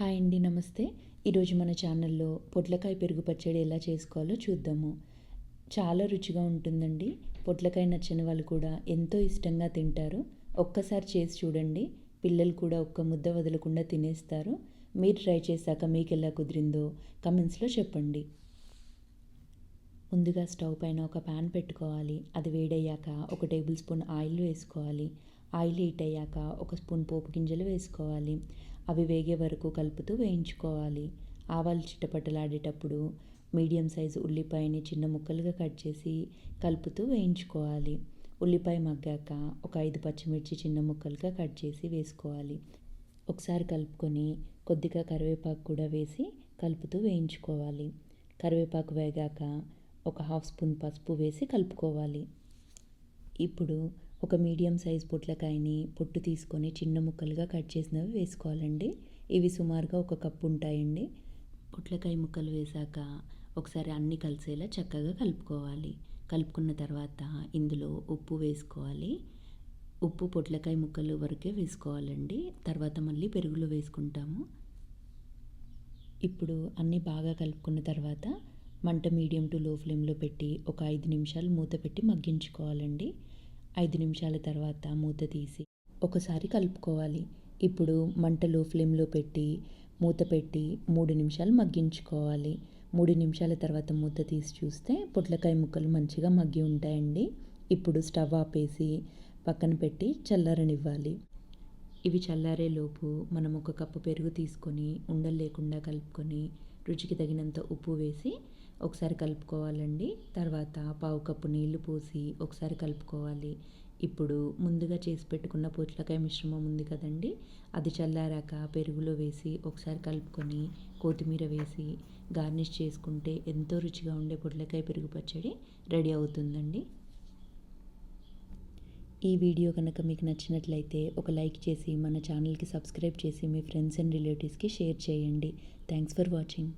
Hi అండి నమస్తే. ఈరోజు మన ఛానల్లో పొట్లకాయ పెరుగు పచ్చడి ఎలా చేసుకోవాలో చూద్దాము. చాలా రుచిగా ఉంటుందండి. పొట్లకాయ నచ్చని వాళ్ళు కూడా ఎంతో ఇష్టంగా తింటారు. ఒక్కసారి చేసి చూడండి. పిల్లలు కూడా ఒక్క ముద్ద వదలకుండా తినేస్తారు. మీరు ట్రై చేశాక మీకు ఎలా కుదిరిందో కమెంట్స్లో చెప్పండి. ముందుగా స్టవ్ పైన ఒక ప్యాన్ పెట్టుకోవాలి. అది వేడయ్యాక ఒక టేబుల్ స్పూన్ ఆయిల్ వేసుకోవాలి. ఆయిల్ హీట్ అయ్యాక ఒక స్పూన్ పోపు గింజలు వేసుకోవాలి. అవి వేగే వరకు కలుపుతూ వేయించుకోవాలి. ఆవాలు చిట్టపట్టలాడేటప్పుడు మీడియం సైజు ఉల్లిపాయని చిన్న ముక్కలుగా కట్ చేసి కలుపుతూ వేయించుకోవాలి. ఉల్లిపాయ మగ్గాక ఒక ఐదు పచ్చిమిర్చి చిన్న ముక్కలుగా కట్ చేసి వేసుకోవాలి. ఒకసారి కలుపుకొని కొద్దిగా కరివేపాకు కూడా వేసి కలుపుతూ వేయించుకోవాలి. కరివేపాకు వేగాక ఒక హాఫ్ స్పూన్ పసుపు వేసి కలుపుకోవాలి. ఇప్పుడు ఒక మీడియం సైజ్ పొట్లకాయని పొట్టు తీసుకొని చిన్న ముక్కలుగా కట్ చేసినవి వేసుకోవాలండి. ఇవి సుమారుగా ఒక కప్పు ఉంటాయండి. పొట్లకాయ ముక్కలు వేశాక ఒకసారి అన్నీ కలిసేలా చక్కగా కలుపుకోవాలి. కలుపుకున్న తర్వాత ఇందులో ఉప్పు వేసుకోవాలి. ఉప్పు పొట్లకాయ ముక్కలు వరకే వేసుకోవాలండి. తర్వాత మళ్ళీ పెరుగులో వేసుకుంటాము. ఇప్పుడు అన్నీ బాగా కలుపుకున్న తర్వాత మంట మీడియం టు లో ఫ్లేమ్లో పెట్టి ఒక ఐదు నిమిషాలు మూత పెట్టి మగ్గించుకోవాలండి. ఐదు నిమిషాల తర్వాత మూత తీసి ఒకసారి కలుపుకోవాలి. ఇప్పుడు మంటలు ఫ్లేమ్లో పెట్టి మూత పెట్టి మూడు నిమిషాలు మగ్గించుకోవాలి. మూడు నిమిషాల తర్వాత మూత తీసి చూస్తే పొట్లకాయ ముక్కలు మంచిగా మగ్గి ఉంటాయండి. ఇప్పుడు స్టవ్ ఆపేసి పక్కన పెట్టి చల్లరనివ్వాలి. ఇవి చల్లారేలోపు మనం ఒక కప్పు పెరుగు తీసుకొని ఉండలు లేకుండా కలుపుకొని రుచికి తగినంత ఉప్పు వేసి ఒకసారి కలుపుకోవాలండి. తర్వాత పావు కప్పు నీళ్ళు పోసి ఒకసారి కలుపుకోవాలి. ఇప్పుడు ముందుగా చేసి పెట్టుకున్న పొట్లకాయ మిశ్రమం ఉంది కదండి. అది చల్లారాక పెరుగులో వేసి ఒకసారి కలుపుకొని కొత్తిమీర వేసి గార్నిష్ చేసుకుంటే ఎంతో రుచిగా ఉండే పొట్లకాయ పెరుగు పచ్చడి రెడీ అవుతుందండి. ఈ వీడియో కనుక మీకు నచ్చినట్లయితే ఒక లైక్ చేసి మన ఛానల్కి సబ్స్క్రైబ్ చేసి మీ ఫ్రెండ్స్ అండ్ రిలేటివ్స్కి షేర్ చేయండి. Thanks for watching.